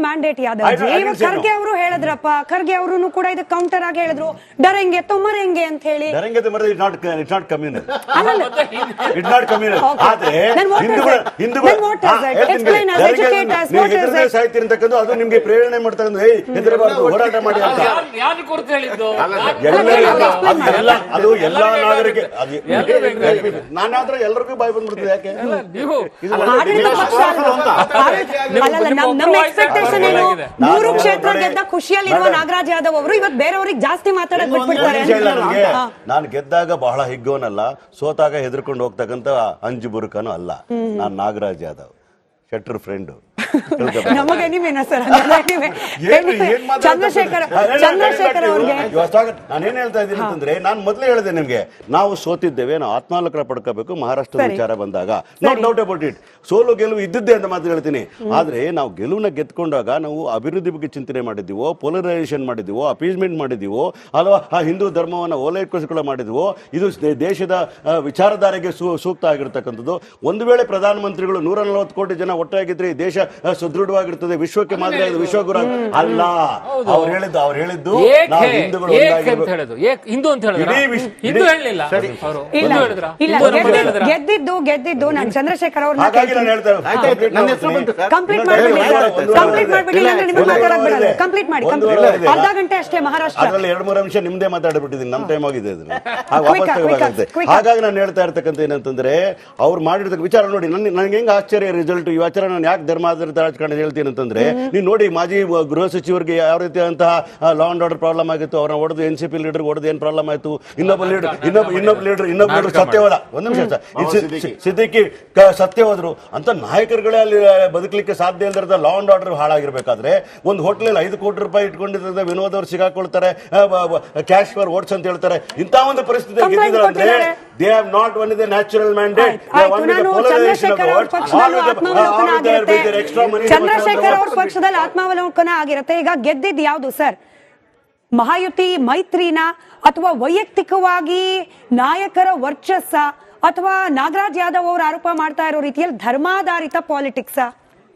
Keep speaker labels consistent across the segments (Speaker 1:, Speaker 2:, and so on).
Speaker 1: Mandate Yadav ಇವಾಗ. ಖರ್ಗೆ ಅವರು ಹೇಳಿದ್ರಪ್ಪ. ಖರ್ಗೆ ಅವರು ಕೂಡ ಇದು ಕೌಂಟರ್ ಆಗಿ ಹೇಳಿದ್ರು. ಡರೆಂಗೆ ತೊಮರೆಂಗೆ ಅಂತ ಹೇಳಿ.
Speaker 2: ಡರಂಗೆ it not it not communal it not communal. ಆದ್ರೆ ಹಿಂದೂಗಳ? ಹಿಂದೂಗಳ ಅದು ನಿಮ್ಗೆ ಪ್ರೇರಣೆ ಮಾಡ್ತಕ್ಕಂಥ ಏಯ್ ಹೆದರಬಾರ್ದು ಹೋರಾಟ ಮಾಡಿ ಅಂತ.
Speaker 3: ಯಾರು ಕುರಿತು ಹೇಳಿದ್ದು
Speaker 2: ಎಲ್ಲರಿಗೂ
Speaker 1: ಅಲ್ಲ, explain
Speaker 2: ಅದು ಎಲ್ಲ ನಾಗರಿಕ. ನಾನು ಆದ್ರೆ ಎಲ್ರಿಗೂ ಬಾಯ್ ಬಂದ್ಬಿಡ್ತದೆ ಯಾಕೆ?
Speaker 3: ನೀವು
Speaker 1: ಆಡಳಿತ ಪಕ್ಷ ನಮ್ಮ ಎಕ್ಸ್ಪೆಕ್ಟೇಷನ್ ಏನು. ಮೂರು ಕ್ಷೇತ್ರ ಖುಷಿಯಲ್ಲಿರುವ
Speaker 2: ಇರುವ
Speaker 1: ನಾಗರಾಜ್ ಯಾದವ್ ಅವರು ಇವತ್ತು ಬೇರೆಯವ್ರಿಗೆ ಜಾಸ್ತಿ ಮಾತಾಡಕ್ ಬಿಟ್ಬಿಡ್ತಾರೆ.
Speaker 2: ನಾನು ಗೆದ್ದಾಗ ಬಹಳ ಹಿಗ್ಗೋನಲ್ಲ ಸೋತಾಗ ಹೆದರ್ಕೊಂಡು ಹೋಗ್ತಕ್ಕಂತ ಅಂಜು ಬುರುಕನು ಅಲ್ಲ. ನಾನು ನಾಗರಾಜ್ ಯಾದವ್ ಶೆಟ್ರ್ ಫ್ರೆಂಡ್
Speaker 1: ನಮಗೆ ನಿಮ್ಮೇನ ಸರ್ ಚಂದ್ರಶೇಖರ್ ಚಂದ್ರಶೇಖರ್ ಅವ್ರಿಗೆ
Speaker 2: ನಾನೇನ್ ಹೇಳ್ತಾ ಇದ್ದೀನಿ ಅಂತಂದ್ರೆ ನಾನು ಮೊದಲೇ ಹೇಳಿದೆ ನಿಮ್ಗೆ ನಾವು ಸೋತಿದ್ದೇವೆ ನಾವು ಆತ್ಮಾಲೋಕನ ಪಡ್ಕೋಬೇಕು ಮಹಾರಾಷ್ಟ್ರದ ವಿಚಾರ ಬಂದಾಗ. ನೋ ಡೌಟ್ ಅಬೌಟ್ ಇಟ್ ಸೋಲು ಗೆಲುವು ಇದ್ದಿದ್ದೆ ಅಂತ ಮಾತು ಹೇಳ್ತೀನಿ. ಆದ್ರೆ ನಾವು ಗೆಲುವನ್ನ ಗೆದ್ಕೊಂಡಾಗ ನಾವು ಅಭಿವೃದ್ಧಿ ಬಗ್ಗೆ ಚಿಂತನೆ ಮಾಡಿದ್ದೀವೋ ಪೋಲರೈಸೇಷನ್ ಮಾಡಿದ್ದೀವೋ ಅಪೀಸ್ಮೆಂಟ್ ಮಾಡಿದ್ದೀವೋ ಅಥವಾ ಆ ಹಿಂದೂ ಧರ್ಮವನ್ನು ಓಲೈಕೋಸ್ಕರ ಮಾಡಿದ್ವೋ ಇದು ದೇಶದ ವಿಚಾರಧಾರೆಗೆ ಸೂ ಸೂಕ್ತ ಆಗಿರ್ತಕ್ಕಂಥದ್ದು. ಒಂದು ವೇಳೆ ಪ್ರಧಾನಮಂತ್ರಿಗಳು ನೂರ ನಲವತ್ತು ಕೋಟಿ ಜನ ಒಟ್ಟಾಗಿದ್ರೆ ಈ ದೇಶ ಸುದೃಢವಾಗಿರ್ತದೆ. ವಿಶ್ವಕ್ಕೆ ಮಾದರಿ ಆಗಿದೆ, ವಿಶ್ವಗುರು ಅಲ್ಲ ಅವ್ರು ಹೇಳಿದ್ದು ಅವ್ರು ಹೇಳಿದ್ದು ನಾವು ಹಿಂದೂಗಳು ಒಂದಾಗಿರ್ಬೇಕು.
Speaker 3: ಹಿಂದೂ ಅಂತ ಹೇಳಿದ್ರ?
Speaker 2: ಇಡೀ ವಿಶ್ವ-
Speaker 3: ಹಿಂದೂ
Speaker 2: ಇಡೀ-
Speaker 3: ಹೇಳಲಿಲ್ಲ. ಅವರು
Speaker 1: ಇಲ್ಲ.
Speaker 3: ಹಿಂದೂ ಹೇಳಿದ್ರ?
Speaker 1: ಇಲ್ಲ. ಗೆದ್ದಿದ್ದು- ಗೆದ್ದಿದ್ದು ಗೆದ್ದಿದ್ದು ನಾನು ಚಂದ್ರಶೇಖರ್ ಅವ್ರನ್ನ
Speaker 2: ಹಾಗಾಗಿ ನಾನು ಹೇಳ್ತಾ ಇರೋದು.
Speaker 4: ಆಯ್ತು, ಆಯ್ತು. ನನ್ನ ಹೆಸರು ಬಂತು. ಸರ್.
Speaker 1: ಕಂಪ್ಲೀಟ್
Speaker 2: ಇನ್ನೊಂದು
Speaker 1: ಮಾಡ್ಬಿಡಿ. ಸರ್ ಕಂಪ್ಲೀಟ್ ಮಾಡ್ಬಿಡಿ
Speaker 4: ಇಲ್ಲ,
Speaker 1: ಇಲ್ಲಾಂದ್ರೆ ನಿಮ್ಗೆ ಮಾತಾಡಕ್ ಬಿಡಲ್ಲ ಕಂಪ್ಲೀಟ್ ಮಾಡಿ ಕಂಪ್ಲೀಟ್. ಅರ್ಧ ಗಂಟೆ ಅಷ್ಟೇ ಮಹಾರಾಷ್ಟ್ರ.
Speaker 2: ಅದ್ರಲ್ಲಿ ಎರಡು ಮೂರು ನಿಮಿಷ ನಿಮ್ದೇ ಮಾತಾಡ್ಬಿಟ್ಟಿದ್ದೀನಿ. ನಮ್ಮ ಟೈಮ್ ಆಗಿದೆ ಅದನ್ನ ವಾಪಸ್
Speaker 1: ಆಗಿ,
Speaker 2: ತಗೋಬೇಕಾಗುತ್ತೆ
Speaker 1: quick
Speaker 2: ಹಾಗಾಗಿ ನಾನು ಹೇಳ್ತಾ ಇರ್ತಕ್ಕಂಥ ಏನಂತಂದ್ರೆ ಅವ್ರು ಮಾಡಿರ್ತಕ್ಕ ವಿಚಾರ ನೋಡಿ ನನ್ ನನಗೆ ಹೆಂಗ ಆಶ್ಚರ್ಯ ರಿಸಲ್ಟ್ ಈ ವಿಚಾರ ನಾನು ಯಾಕೆ ಧರ್ಮಾಧಾರಿತ ರಾಜಕಾರಣ ಹೇಳ್ತೀನಿ ಅಂತಂದ್ರೆ ನೀವು ನೋಡಿ ಮಾಜಿ ಗೃಹ ಸಚಿವರಿಗೆ ಯಾವ ರೀತಿಯಾದಂತಹ ಲಾ ಅಂಡ್ ಆರ್ಡರ್ ಪ್ರಾಬ್ಲಮ್ ಆಗಿತ್ತು ಅವ್ರನ್ನ ಹೊಡೆದು ಎನ್ ಸಿ ಪಿ ಲೀಡರ್ ಹೊಡೆದು ಏನ್ ಪ್ರಾಬ್ಲಮ್ ಆಯ್ತು? ಇನ್ನೊಬ್ಬ ಲೀಡರ್ ಇನ್ನೊಬ್ಬ ಇನ್ನೊಬ್ಬ ಲೀಡರ್ ಇನ್ನೊಬ್ಬ ಲೀಡರ್ ಸತ್ಯವಾದ ಒಂದು ನಿಮಿಷ ಸಿದ್ದಿಕ್ಕಿ. ಸತ್ಯ ಹೋದ್ರು. ಅಂತ ನಾಯಕರುಗಳೇ ಅಲ್ಲಿ ಬದುಕಲಿಕ್ಕೆ ಸಾಧ್ಯ ಇಲ್ಲದ ಲಾ ಅಂಡ್ ಆರ್ಡರ್ ಹಾಳಾಗಿರ್ಬೇಕಾದ್ರೆ ಒಂದು ಹೋಟ್ಲಲ್ಲಿ ಐದು ಕೋಟಿ ರೂಪಾಯಿ ಇಟ್ಕೊಂಡಿದ್ದ ವಿನೋದ್ ಅವರು ಸಿಗಾಕೊಳ್ತಾರೆ ಕ್ಯಾಶ್ ಫಾರ್ ಓಟ್ಸ್ ಅಂತ ಹೇಳ್ತಾರೆ. ಇಂಥ ಒಂದು ಪರಿಸ್ಥಿತಿ ಅಂದ್ರೆ. They have not won is natural mandate
Speaker 1: ಆಯ್ತು, ಆಯ್ತು. ನಾನು ಚಂದ್ರಶೇಖರ್ ಅವ್ರ ಪಕ್ಷದಲ್ಲೂ ಆತ್ಮಾವಲೋಕನ ಆಗಿರುತ್ತೆ ಚಂದ್ರಶೇಖರ್ ಅವ್ರ ಪಕ್ಷದಲ್ಲಿ ಆತ್ಮಾವಲೋಕನ ಆಗಿರುತ್ತೆ. ಈಗ ಗೆದ್ದಿದ್ದು ಯಾವ್ದು ಸರ್? ಮಹಾಯುತಿ ಮೈತ್ರಿನ ಅಥವಾ ವೈಯಕ್ತಿಕವಾಗಿ ನಾಯಕರ ವರ್ಚಸ್ಸ ಅಥವಾ ನಾಗರಾಜ್ ಯಾದವ್ ಅವರು ಆರೋಪ ಮಾಡ್ತಾ ಇರೋ ರೀತಿಯಲ್ಲಿ ಧರ್ಮಾಧಾರಿತ ಪಾಲಿಟಿಕ್ಸ್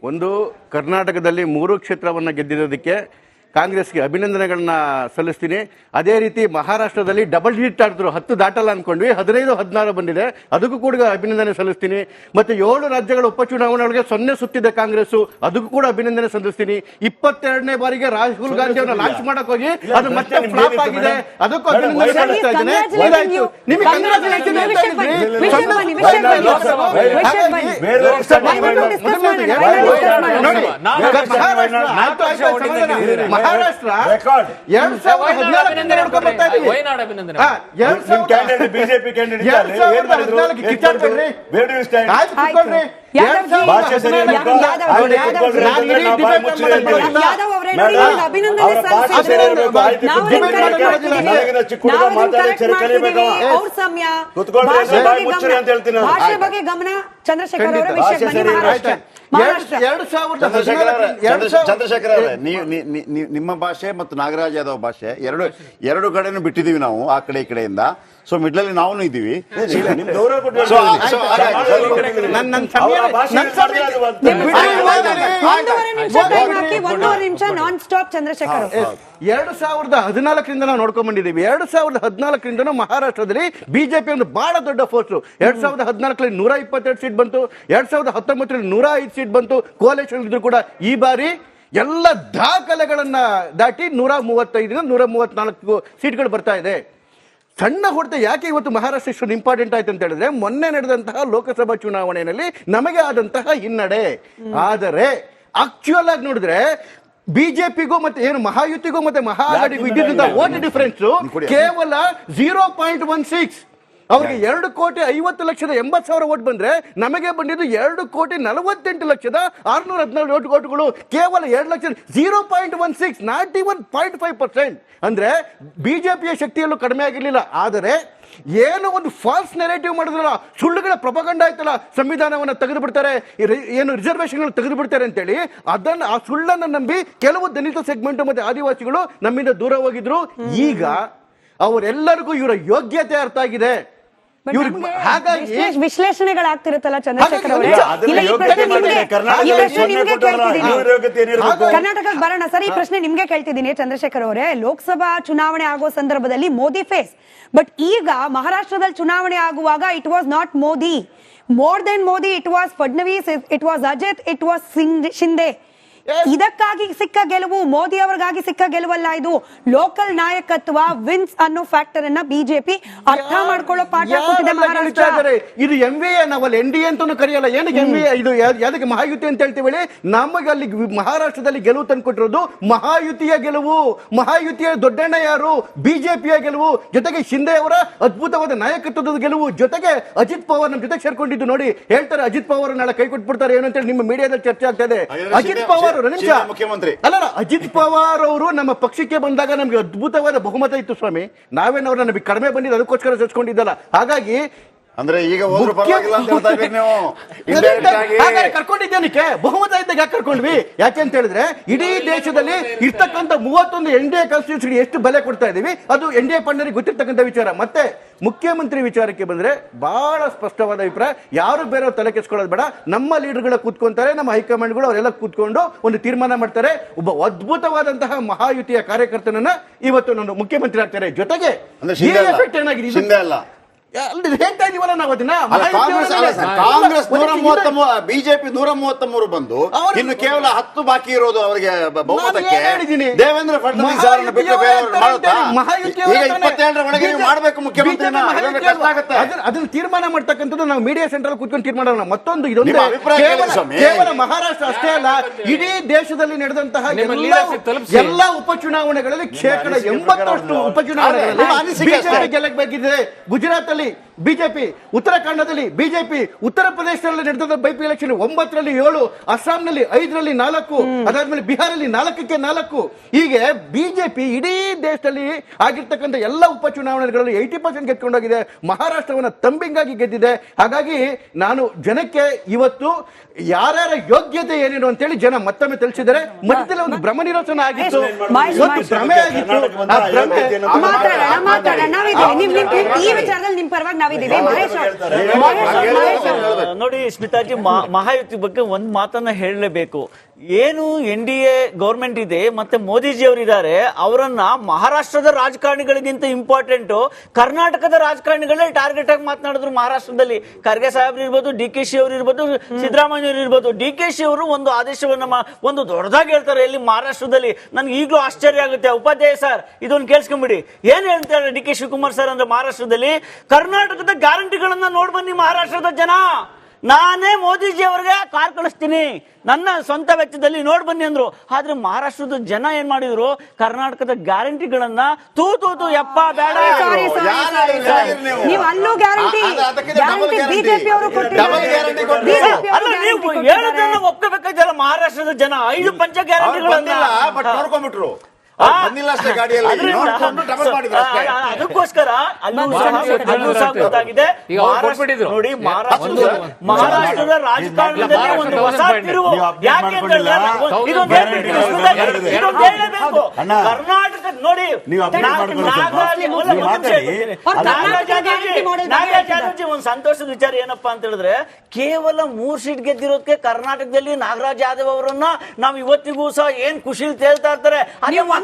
Speaker 4: ಒಂದು ಕರ್ನಾಟಕದಲ್ಲಿ ಮೂರು ಕ್ಷೇತ್ರವನ್ನ ಗೆದ್ದಿರೋದಕ್ಕೆ ಕಾಂಗ್ರೆಸ್ಗೆ ಅಭಿನಂದನೆಗಳನ್ನ ಸಲ್ಲಿಸ್ತೀನಿ ಅದೇ ರೀತಿ ಮಹಾರಾಷ್ಟ್ರದಲ್ಲಿ ಡಬಲ್ ಹಿಟ್ ಆಡಿದ್ರು ಹತ್ತು ದಾಟಲ್ಲ ಅನ್ಕೊಂಡ್ವಿ ಹದಿನೈದು ಹದಿನಾರು ಬಂದಿದೆ ಅದಕ್ಕೂ ಕೂಡ ಅಭಿನಂದನೆ ಸಲ್ಲಿಸ್ತೀನಿ ಮತ್ತೆ ಏಳು ರಾಜ್ಯಗಳ ಉಪಚುನಾವಣೆಗಳಿಗೆ ಸೊನ್ನೆ ಸುತ್ತಿದೆ ಕಾಂಗ್ರೆಸ್ ಅದಕ್ಕೂ ಕೂಡ ಅಭಿನಂದನೆ ಸಲ್ಲಿಸ್ತೀನಿ ಇಪ್ಪತ್ತೆರಡನೇ ಬಾರಿಗೆ ರಾಹುಲ್ ಗಾಂಧಿ ಅವರನ್ನ ಲಾಂಚ್ ಮಾಡಕ್ ಹೋಗಿ ಅದು ಮತ್ತೆ ಫ್ಲಾಪ್ ಆಗಿದೆ? ಅದಕ್ಕೂ ಅಭಿನಂದನೆ ಸಲ್ಲಿಸ್ತಾ ಇದ್ದೇನೆ. ನಿಮಗೆ ಮಹಾರಾಷ್ಟ್ರ ಎರಡ್ ಸಾವಿರದ ಹದಿನಾಲ್ಕರಿಂದ ನೋಡ್ಕೊಂಡ್ ಬರ್ತಾ ಇದೀವಿ.
Speaker 3: ವಯನಾಡ್ ಅಭಿನಂದನೆ
Speaker 4: ಹಾ, ಎರಡ್ ಸಾವಿರದ-
Speaker 2: ಬಿಜೆಪಿ ಕ್ಯಾಂಡಿಡೇಟ್
Speaker 4: ಎರಡ್ ಸಾವಿರದ ಹದಿನಾಲ್ಕು ಕಿತ್ತಾಡ್ಬೇಡ್ರಿ.
Speaker 2: ವೇರ್ ಡು ಸ್ಟ್ಯಾಂಡ್
Speaker 4: ಆಯ್ತು,
Speaker 1: ಆಯ್ತು.
Speaker 4: ಕೂತ್ಕೊಳ್ರಿ.
Speaker 1: ಯಾದವ್
Speaker 4: ಎರಡ್
Speaker 1: ಜಿ,
Speaker 4: ಸಾವಿರದ
Speaker 2: ಭಾಷೆ
Speaker 1: ಸಮಯ. ಬಗ್ಗೆ ಗಮನ.
Speaker 2: ಅಂತ ಹೇಳ್ತೀನಿ ನಾನು.
Speaker 1: ಭಾಷೆ
Speaker 2: ಆಯ್ತು.
Speaker 1: ಬಗ್ಗೆ ಗಮನ. ಚಂದ್ರಶೇಖರ್ ಅವರ. ವಿಷಯ
Speaker 5: ಚಂದ್ರಶೇಖರ ಅವರೇ, ನಿಮ್ಮ ಭಾಷೆ ಮತ್ತು ನಾಗರಾಜ್ ಯಾದವ್ ಭಾಷೆ ಎರಡು ಎರಡು ಕಡೆನೂ ಬಿಟ್ಟಿದೀವಿ ನಾವು ಆ ಕಡೆ ಈ ಕಡೆಯಿಂದ. ಸೊ ನಾವು ಇದ್ದೀವಿ.
Speaker 1: ನಿಮಿಷ ನಾನ್ ಸ್ಟಾಪ್ ಚಂದ್ರಶೇಖರ್.
Speaker 4: ಎರಡು ಸಾವಿರದ ಹದಿನಾಲ್ಕರಿಂದ ನಾವು ನೋಡ್ಕೊಂಡ್ ಬಂದಿದ್ದೀವಿ ಎರಡು ಸಾವಿರದ ಹದಿನಾಲ್ಕರಿಂದ ಮಹಾರಾಷ್ಟ್ರದಲ್ಲಿ ಬಿಜೆಪಿ ಒಂದು ಬಹಳ ದೊಡ್ಡ ಫೋರ್ಸ್ ಎರಡ್ ಸಾವಿರದ ಹದಿನಾಲ್ಕರಲ್ಲಿ ನೂರ ಇಪ್ಪತ್ತೆರಡು ಸೀಟ್ ಬಂತು. ಎರಡ್ ಸಾವಿರದ ಹತ್ತೊಂಬತ್ತರಲ್ಲಿ ನೂರ ಐದು ಸೀಟ್ ಬಂತು. ಕೋಲೇಶ್ವರ ಇದ್ರು ಕೂಡ ಈ ಬಾರಿ ಎಲ್ಲ ದಾಖಲೆಗಳನ್ನ ದಾಟಿ ನೂರ ಮೂವತ್ತೈದರಿಂದ ನೂರ ಮೂವತ್ನಾಲ್ಕು ಸೀಟ್ಗಳು ಬರ್ತಾ ಇದೆ. ಸಣ್ಣ ಹೊಡೆತ ಯಾಕೆ ಇವತ್ತು ಮಹಾರಾಷ್ಟ್ರ ಇಷ್ಟೊಂದು ಇಂಪಾರ್ಟೆಂಟ್ ಆಯ್ತು ಅಂತ ಹೇಳಿದ್ರೆ ಮೊನ್ನೆ ನಡೆದಂತಹ ಲೋಕಸಭಾ ಚುನಾವಣೆಯಲ್ಲಿ ನಮಗೆ ಆದಂತಹ ಹಿನ್ನಡೆ. ಆದರೆ ಆಕ್ಚುಯಲ್ ಆಗಿ ನೋಡಿದ್ರೆ ಬಿಜೆಪಿಗೂ ಮತ್ತೆ ಏನು ಮಹಾಯುತಿಗೂ ಮತ್ತೆ ಮಹಾಗಡಿಗೂ
Speaker 2: ಇದ್ದಿದ್ದ
Speaker 4: ಓಟ್ ಡಿಫರೆನ್ಸ್ ಕೇವಲ ಜೀರೋ ಪಾಯಿಂಟ್ ಒನ್ ಸಿಕ್ಸ್ ಅವ್ರಿಗೆ ಎರಡು ಕೋಟಿ ಐವತ್ತು ಲಕ್ಷದ ಎಂಬತ್ತು ಸಾವಿರ ಓಟ್ ಬಂದ್ರೆ ನಮಗೆ ಬಂದಿದ್ದು ಎರಡು ಕೋಟಿ ನಲವತ್ತೆಂಟು ಲಕ್ಷದ ಆರ್ನೂರ ಹದಿನಾರು ಓಟ್ ಓಟ್ಗಳು. ಕೇವಲ ಎರಡು lakh zero point one six not even point five percent ಅಂದ್ರೆ ಬಿಜೆಪಿಯ ಶಕ್ತಿಯಲ್ಲೂ ಕಡಿಮೆ ಆಗಿರಲಿಲ್ಲ. ಆದರೆ ಏನು ಒಂದು ಫಾಲ್ಸ್ ನೆರೇಟಿವ್ ಮಾಡಿದ್ರಲ್ಲ ಸುಳ್ಳುಗಳ ಪ್ರಪಗಂಡ ಆಯ್ತಲ್ಲ ಸಂವಿಧಾನವನ್ನು ತೆಗೆದು ಬಿಡ್ತಾರೆ ಏನು ರಿಸರ್ವೇಶನ್ ತೆಗೆದು ಬಿಡ್ತಾರೆ ಅಂತೇಳಿ ಅದನ್ನು ಆ ಸುಳ್ಳನ್ನು ನಂಬಿ ಕೆಲವು ದಲಿತ ಸೆಗ್ಮೆಂಟ್ ಮತ್ತೆ ಆದಿವಾಸಿಗಳು ನಮ್ಮಿಂದ ದೂರ ಹೋಗಿದ್ರು. ಈಗ ಅವರೆಲ್ಲರಿಗೂ ಇವರ ಯೋಗ್ಯತೆ ಅರ್ಥ ಆಗಿದೆ. ಹಾಗಾಗಿ
Speaker 1: ವಿಶ್ಲೇಷ- ವಿಶ್ಲೇಷಣೆಗಳಾಗ್ತಿರುತ್ತಲ್ಲ ಚಂದ್ರಶೇಖರ್ ಅವರೇ? ಕರ್ನಾಟಕಕ್ಕೆ ಬರೋಣ. ಸರಿ ಈ ಪ್ರಶ್ನೆ ನಿಮ್ಗೆ ಕೇಳ್ತಿದ್ದೀನಿ ಚಂದ್ರಶೇಖರ್ ಅವರೇ. ಲೋಕಸಭಾ ಚುನಾವಣೆ ಆಗೋ ಸಂದರ್ಭದಲ್ಲಿ ಮೋದಿ ಫೇಸ್. ಬಟ್ ಈಗ ಮಹಾರಾಷ್ಟ್ರದಲ್ಲಿ ಚುನಾವಣೆ ಆಗುವಾಗ it was not Modi. More than Modi it was Fadnavis it was Ajit it was Shinde ಇದಕ್ಕಾಗಿ ಸಿಕ್ಕ ಗೆಲುವು ಮೋದಿ ಅವರಿಗಾಗಿ ಸಿಕ್ಕ ಗೆಲುವಲ್ಲ ಇದು ಲೋಕಲ್ ನಾಯಕತ್ವ ವಿನ್ಸ್ ಅನ್ನೋ ಫ್ಯಾಕ್ಟರ್ ಅನ್ನ ಬಿಜೆಪಿ ಅರ್ಥ ಮಾಡ್ಕೊಳ್ಳೋ ಪಾಠ
Speaker 4: ಇದು ಎಂ ವಿ ನಾವಲ್ಲಿ ಎನ್ ಡಿ ಅಂತಾನು ಕರೆಯಲ್ಲ. ಏನಕ್ಕೆ ಎಂ ವಿ ಇದು ಯಾವ್ದಕ್ಕೆ ಮಹಾಯುತಿ ಅಂತ ಹೇಳ್ತೀವಿ ಹೇಳಿ? ನಮಗೆ ಅಲ್ಲಿ ಮಹಾರಾಷ್ಟ್ರದಲ್ಲಿ ಗೆಲುವು ತಂದ್ಕೊಟ್ಟಿರೋದು ಮಹಾಯುತಿಯ ಗೆಲುವು. ಮಹಾಯುತಿಯ ದೊಡ್ಡಣ್ಣ ಯಾರು? ಬಿಜೆಪಿಯ ಗೆಲುವು. ಜೊತೆಗೆ ಶಿಂದೆ ಅವರ ಅದ್ಭುತವಾದ ನಾಯಕತ್ವದ ಗೆಲುವು. ಜೊತೆಗೆ ಅಜಿತ್ ಪವಾರ್ ನಮ್ಮ ಜೊತೆ ಸೇರ್ಕೊಂಡಿದ್ದು ನೋಡಿ. ಹೇಳ್ತಾರೆ ಅಜಿತ್ ಪವಾರ್ ನಾಳೆ ಕೈ ಕೊಟ್ಬಿಡ್ತಾರೆ ಏನಂತ ಹೇಳಿ ನಿಮ್ಮ ಮೀಡಿಯಾದಲ್ಲಿ ಚರ್ಚೆ ಆಗ್ತಾ ಇದೆ. ಅಜಿತ್
Speaker 5: ಶಿಂದೆ-
Speaker 4: ಪವಾರ್ ನಿಮಿಷ.
Speaker 5: ಮುಖ್ಯಮಂತ್ರಿ.
Speaker 4: ಅಲ್ಲ ಅಜಿತ್ ಪವಾರ್ ಅವರು ನಮ್ಮ ಪಕ್ಷಕ್ಕೆ ಬಂದಾಗ ನಮಗೆ ಅದ್ಭುತವಾದ ಬಹುಮತ ಇತ್ತು ಸ್ವಾಮಿ. ನಾವೇನವ್ರು ನಮಗೆ ಕಡಿಮೆ ಬಂದಿದ್ದು ಅದಕ್ಕೋಸ್ಕರ ಸೆಚ್ಕೊಂಡಿದ್ದಲ್ಲ. ಹಾಗಾಗಿ
Speaker 5: ಅಂದ್ರೆ ಈಗ ಹೋದ್ರು ಪರವಾಗಿಲ್ಲ ಅಂತ ಹೇಳ್ತಾ ಇದ್ದೀರಿ ನೀವು. Indirect ಆಗಿ
Speaker 4: ಹಾಗಾದ್ರೆ ಕರ್ಕೊಂಡಿದ್ದೇನಕ್ಕೆ ಬಹುಮತ ಇದ್ದಾಗ ಯಾಕೆ ಕರ್ಕೊಂಡ್ವಿ? ಯಾಕೆ ಅಂತ ಹೇಳಿದ್ರೆ ಇಡೀ ದೇಶದಲ್ಲಿ ಇರ್ತಕ್ಕಂಥ ಮೂವತ್ತೊಂದು ಎನ್ ಡಿ ಎ ಕಾನ್ಸ್ಟಿಟ್ಯೂಷನ್ ಎಷ್ಟು ಬೆಲೆ ಕೊಡ್ತಾ ಇದೀವಿ ಅದು ಎನ್ ಡಿ ಎ ಪಂಡರಿಗೆ ಗೊತ್ತಿರ್ತಕ್ಕಂಥ ವಿಚಾರ. ಮತ್ತೆ ಮುಖ್ಯಮಂತ್ರಿ ವಿಚಾರಕ್ಕೆ ಬಂದ್ರೆ ಬಹಳ ಸ್ಪಷ್ಟವಾದ ಅಭಿಪ್ರಾಯ. ಯಾರು ಬೇರೆ ತಲೆ ಕೆಸ್ಕೊಳ್ಳೋದು ಬೇಡ. ನಮ್ಮ ಲೀಡರ್ಗಳ ಕೂತ್ಕೊಂತಾರೆ ನಮ್ಮ ಹೈಕಮಾಂಡ್ಗಳು ಅವರೆಲ್ಲ ಕೂತ್ಕೊಂಡು ಒಂದು ತೀರ್ಮಾನ ಮಾಡ್ತಾರೆ. ಒಬ್ಬ ಅದ್ಭುತವಾದಂತಹ ಮಹಾಯುತಿಯ ಕಾರ್ಯಕರ್ತನನ್ನ ಇವತ್ತು ನಾನು ಮುಖ್ಯಮಂತ್ರಿ ಆಗ್ತಾರೆ. ಜೊತೆಗೆ
Speaker 5: ಅಂದ್ರೆ
Speaker 4: ಈ
Speaker 5: ಶಿಂದೆ ಅಲ್ಲ.
Speaker 4: effect ಏನಾಗಿದೆ? ಇದು-
Speaker 5: ಶಿಂದೆ ಅಲ್ಲ
Speaker 4: ಅಲ್ಲಿ. ಹೇಳ್ತಾ ಇದೀವಲ್ಲ ನಾವು ಅದನ್ನ.
Speaker 5: ಕಾಂಗ್ರೆಸ್ ನೂರ ಮೂವತ್ತ ಬಿಜೆಪಿ ನೂರ ಮೂವತ್ತ ಮೂರು ಬಂದು
Speaker 4: ಅವರು-
Speaker 5: ಇನ್ನು ಕೇವಲ ಹತ್ತು ಬಾಕಿ ಇರೋದು ಅವರಿಗೆ ಬಹುಮತಕ್ಕೆ? ದೇವೇಂದ್ರ ಫಡ್ನವೀಸ್ ಅವರನ್ನು ಬಿಟ್ಟು ಬೇರೆಯವರು ಈಗ. ಇಪ್ಪತ್ತೇಳರ ಒಳಗೆ ನೀವು ಮಾಡಬೇಕು ಮುಖ್ಯಮಂತ್ರಿ
Speaker 4: ಮಹಾಯುತಿ
Speaker 5: ಕಷ್ಟ ಆಗುತ್ತೆ.
Speaker 4: ಅದನ್ನ- ತೀರ್ಮಾನ ಮಾಡ್ತಕ್ಕಂಥದ್ದು ನಾವು ಮೀಡಿಯಾ ಸೆಂಟ್ರಲ್ ಕೂತ್ಕೊಂಡು ತೀರ್ಮಾನ ಮಾಡೋಣ. ಮತ್ತೊಂದು ಇದೊಂದು. ಕೇವಲ ಮಹಾರಾಷ್ಟ್ರ ಅಷ್ಟೇ ಅಲ್ಲ ಇಡೀ ದೇಶದಲ್ಲಿ ನಡೆದಂತಹ ಎಲ್ಲ. ಉಪಚುನಾವಣೆಗಳಲ್ಲಿ ಶೇಕಡ ಎಂಬತ್ತಷ್ಟು ಉಪಚುನಾವಣೆಗಳಲ್ಲಿ ಬಿಜೆಪಿ ಗೆಲ್ಲಬೇಕಿದೆ ಗುಜರಾತ್ ಅಲ್ಲಿ ಬಿಜೆಪಿ ಉತ್ತರಾಖಂಡದಲ್ಲಿ ಬಿಜೆಪಿ ಉತ್ತರ ಪ್ರದೇಶದಲ್ಲಿ ನಡೆದ ಬೈಪಿ ಎಲೆಕ್ಷನ್ ಒಂಬತ್ತರಲ್ಲಿ ಏಳು ಅಸ್ಸಾಂನಲ್ಲಿ ಐದರಲ್ಲಿ ನಾಲ್ಕು ಅದಾದ್ಮೇಲೆ ಬಿಹಾರಲ್ಲಿ ನಾಲ್ಕಕ್ಕೆ ನಾಲ್ಕು. ಹೀಗೆ ಬಿಜೆಪಿ ಇಡೀ ದೇಶದಲ್ಲಿ ಆಗಿರ್ತಕ್ಕಂಥ ಎಲ್ಲ ಉಪಚುನಾವಣೆಗಳಲ್ಲಿ ಏಯ್ಟಿ ಪರ್ಸೆಂಟ್ ಗೆದ್ಕೊಂಡೋಗಿದೆ. ಮಹಾರಾಷ್ಟ್ರವನ್ನ ತಂಬಿಂಗಾಗಿ ಗೆದ್ದಿದೆ. ಹಾಗಾಗಿ ನಾನು ಜನಕ್ಕೆ ಇವತ್ತು ಯಾರ್ಯಾರ ಯೋಗ್ಯತೆ ಏನೇನು ಅಂತೇಳಿ ಜನ ಮತ್ತೊಮ್ಮೆ ತಿಳಿಸಿದರೆ ಮಧ್ಯದಲ್ಲಿ ಒಂದು ಭ್ರಮ ನಿರೋಚನ ಆಗಿತ್ತು. ಭ್ರಮೆ ಆಗಿತ್ತು. ಆ ಭ್ರಮೆ
Speaker 1: ಈ ವಿಚಾರದಲ್ಲಿ ಪರವಾಗಿ ನಾವಿದ್ದೀವಿ. ಮಹೇಶ್.
Speaker 6: ನೋಡಿ ಸ್ಮಿತಾಜಿ ಮಹಾ- ಮಹಾಯುತಿ ಬಗ್ಗೆ ಒಂದ್ ಮಾತನ್ನ ಹೇಳಲೇಬೇಕು. ಏನು ಎನ್ ಡಿ ಎ ಗೌರ್ಮೆಂಟ್ ಇದೆ ಮತ್ತೆ ಮೋದಿಜಿ ಅವರಿದ್ದಾರೆ ಅವರನ್ನ ಮಹಾರಾಷ್ಟ್ರದ ರಾಜಕಾರಣಿಗಳಿಗಿಂತ ಇಂಪಾರ್ಟೆಂಟ್. ಕರ್ನಾಟಕದ ರಾಜಕಾರಣಿಗಳೇ ಟಾರ್ಗೆಟ್ ಆಗಿ ಮಾತನಾಡಿದ್ರು ಮಹಾರಾಷ್ಟ್ರದಲ್ಲಿ. ಖರ್ಗೆ ಸಾಹೇಬ್ರು ಇರ್ಬೋದು ಡಿ ಕೆ ಶಿ ಅವರು ಇರ್ಬೋದು ಸಿದ್ದರಾಮಯ್ಯ ಅವರು ಇರ್ಬೋದು. ಡಿ ಕೆ ಶಿ ಅವರು ಒಂದು ಆದೇಶವನ್ನ ಒಂದು ದೊಡ್ಡದಾಗಿ ಹೇಳ್ತಾರೆ ಇಲ್ಲಿ ಮಹಾರಾಷ್ಟ್ರದಲ್ಲಿ. ನನ್ಗೆ ಈಗಲೂ ಆಶ್ಚರ್ಯ ಆಗುತ್ತೆ. ಉಪಾಧ್ಯಾಯ ಸರ್ ಇದೊಂದು ಕೇಳಿಸ್ಕೊಂಬಿಡಿ. ಏನ್ ಹೇಳ್ತಾರೆ ಡಿ ಕೆ ಶಿವಕುಮಾರ್ ಸರ್ ಅಂದ್ರೆ ಮಹಾರಾಷ್ಟ್ರದಲ್ಲಿ? ಕರ್ನಾಟಕದ ಗ್ಯಾರಂಟಿಗಳನ್ನ ನೋಡ್ಬನ್ನಿ ಮಹಾರಾಷ್ಟ್ರದ ಜನ. ನಾನೇ ಮೋದಿಜಿ ಅವ್ರಿಗೆ ಕಾರ್ ಕಳಿಸ್ತೀನಿ. ನನ್ನ ಸ್ವಂತ ವೆಚ್ಚದಲ್ಲಿ ನೋಡ್ ಬನ್ನಿ ಅಂದ್ರು. ಆದ್ರೆ ಮಹಾರಾಷ್ಟ್ರದ ಜನ ಏನ್ ಮಾಡಿದ್ರು? ಕರ್ನಾಟಕದ ಗ್ಯಾರಂಟಿಗಳನ್ನ ತೂ ತೂ ತೂ ಯಪ್ಪ ಬೇಡ?
Speaker 5: ನೀವು?
Speaker 1: ಅಲ್ಲೂ ಗ್ಯಾರಂಟಿ. ಬಿಜೆಪಿ ಅವರು
Speaker 6: ಅಲ್ಲ ನೀವು ಹೇಳೋದನ್ನ ಮಹಾರಾಷ್ಟ್ರದ ಜನ. ಐದು ಪಂಚ ಗ್ಯಾರಂಟಿಗಳನ್ನ
Speaker 5: ನೋಡ್ಕೊಂಡ್ಬಿಟ್ರು. ಬಂದಿಲ್ಲ ಅಷ್ಟೇ ಗಾಡಿಯಲ್ಲಿ
Speaker 6: ಅದ್ರಿಂದ-
Speaker 5: ನೋಡ್ಕೊಂಡು ಡಬಲ್ ಮಾಡಿದ್ರು ಅಷ್ಟೇ
Speaker 6: ಆ- ಆ- ಅದಕ್ಕೋಸ್ಕರ ಅಲ್ಲೂ ಸಹ
Speaker 1: ಬಂದು
Speaker 6: ಅಲ್ಲೂ ಸಹ ಗೊತ್ತಾಗಿದೆ
Speaker 3: ಈಗ ಅವ್ರು ಕೊಟ್ಬಿಟ್ಟಿದ್ರು.
Speaker 6: ನೋಡಿ ಮಹಾರಾಷ್ಟ್ರದ ಮಹಾರಾಷ್ಟ್ರದ ರಾಜಕಾರಣದಲ್ಲಿ ಒಂದು ಹೊಸ ತಿರುವು ಯಾಕೆ ಅಂತ ಹೇಳಿದ್ರೆ ಒಂದು- ಇದೊಂದು
Speaker 2: Guarantee
Speaker 6: ಹೇಳ್ಬಿಡಿ, ಸುಧಾಕರ್, ಇದೊಂದು ಹೇಳಲೇಬೇಕು.
Speaker 2: ಅಣ್ಣ.
Speaker 6: ಕರ್ನಾಟಕ ನೋಡಿ
Speaker 2: ನೀವು update
Speaker 6: ನಾಗ-
Speaker 2: ಮಾಡ್ಕೊಳ್ಳಿ ಸ್ವಲ್ಪ.
Speaker 6: ನಾಗರಾಜ್
Speaker 2: ನೀವು
Speaker 6: ನಿಮಿಷ
Speaker 2: ಮಾತಾಡಿ.
Speaker 6: ಹೇಳ್ತೀನಿ.
Speaker 1: ಅವ್ರು
Speaker 6: ನಾಗರಾಜ್
Speaker 1: ಕರ್ನಾಟಕ
Speaker 6: ಜಾಧವ್ಜಿ-
Speaker 1: guarantee model ಬಗ್ಗೆ
Speaker 6: ನಾಗರಾಜ್
Speaker 1: ಹೇಳ್ತಿದ್ದಾರೆ.
Speaker 6: ಒಂದು ಸಂತೋಷದ ವಿಚಾರ ಏನಪ್ಪಾ ಅಂತ ಹೇಳಿದ್ರೆ ಕೇವಲ ಮೂರ್ ಸೀಟ್ ಗೆದ್ದಿರೋದಕ್ಕೆ ಕರ್ನಾಟಕದಲ್ಲಿ ನಾಗರಾಜ್ ಯಾದವ್ ಅವರನ್ನ ನಾವು ಇವತ್ತಿಗೂ ಸಹ ಏನ್ ಖುಷಿ ತೇಳ್ತಾ ಇರ್ತಾರೆ ಅದೇ
Speaker 1: ನೀವು ಒಂದೂ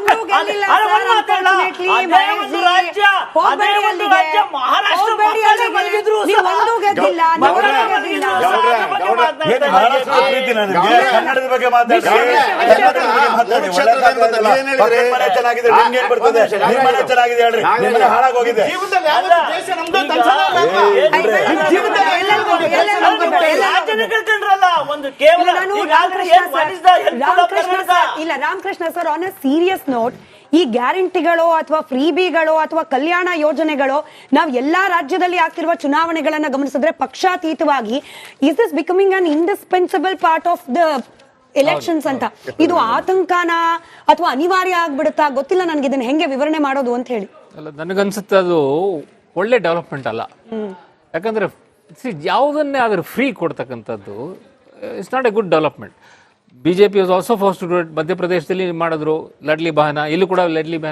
Speaker 2: ಕನ್ನಡದ ಬಗ್ಗೆ ಚೆನ್ನಾಗಿದೆ ನಿಮ್ಗೆ ಬರ್ತದೆ
Speaker 5: ಒಂದು ನಿಮಿಷ,
Speaker 2: ನಿಮ್ಮ ಮನೆ ಚೆನ್ನಾಗಿದೆ ಹೇಳ್ರಿ ಹಾಳಾಗೋಗಿದೆ
Speaker 4: ಜೀವನದಲ್ಲಿ
Speaker 6: ಕೇವಲ
Speaker 1: ನಾನು
Speaker 6: ಈಗ
Speaker 1: ರಾಮಕೃಷ್ಣ
Speaker 6: ಏನ್
Speaker 1: ರಾಮಕೃಷ್ಣ? ಸರ್ ಇಲ್ಲ Ramakrishna sir on a serious note ಈ ಗ್ಯಾರಂಟಿಗಳು ಅಥವಾ ಫ್ರೀಬಿಗಳು ಅಥವಾ ಕಲ್ಯಾಣ ಯೋಜನೆಗಳು ನಾವು ಎಲ್ಲಾ ರಾಜ್ಯದಲ್ಲಿ ಆಗ್ತಿರುವ ಚುನಾವಣೆಗಳನ್ನ ಗಮನಿಸಿದ್ರೆ ಪಕ್ಷಾತೀತವಾಗಿ is this becoming an indispensable part of the elections ಅಂತ? ಇದು ಆತಂಕನ ಅಥವಾ ಅನಿವಾರ್ಯ ಆಗ್ಬಿಡುತ್ತಾ? ಗೊತ್ತಿಲ್ಲ ನನಗೆ ಇದನ್ನ ಹೆಂಗೆ ವಿವರಣೆ ಮಾಡೋದು ಅಂತ ಹೇಳಿ.
Speaker 3: ಅಲ್ಲ ನನಗನ್ಸುತ್ತೆ ಅದು ಒಳ್ಳೆ ಡೆವಲಪ್ಮೆಂಟ್ ಅಲ್ಲ. ಯಾಕಂದ್ರೆ see, ಯಾವುದನ್ನೇ ಆದ್ರೆ ಫ್ರೀ ಕೊಡ್ತಕ್ಕಂಥದ್ದು it's not a good development BJP was also first ಮಧ್ಯಪ್ರದೇಶದಲ್ಲಿ ಮಾಡಿದ್ರು. ಲಡ್ಲಿ ಬಹನ ಇಲ್ಲೂ ಕೂಡ ಲಡ್ಲಿ ಬಾಹನ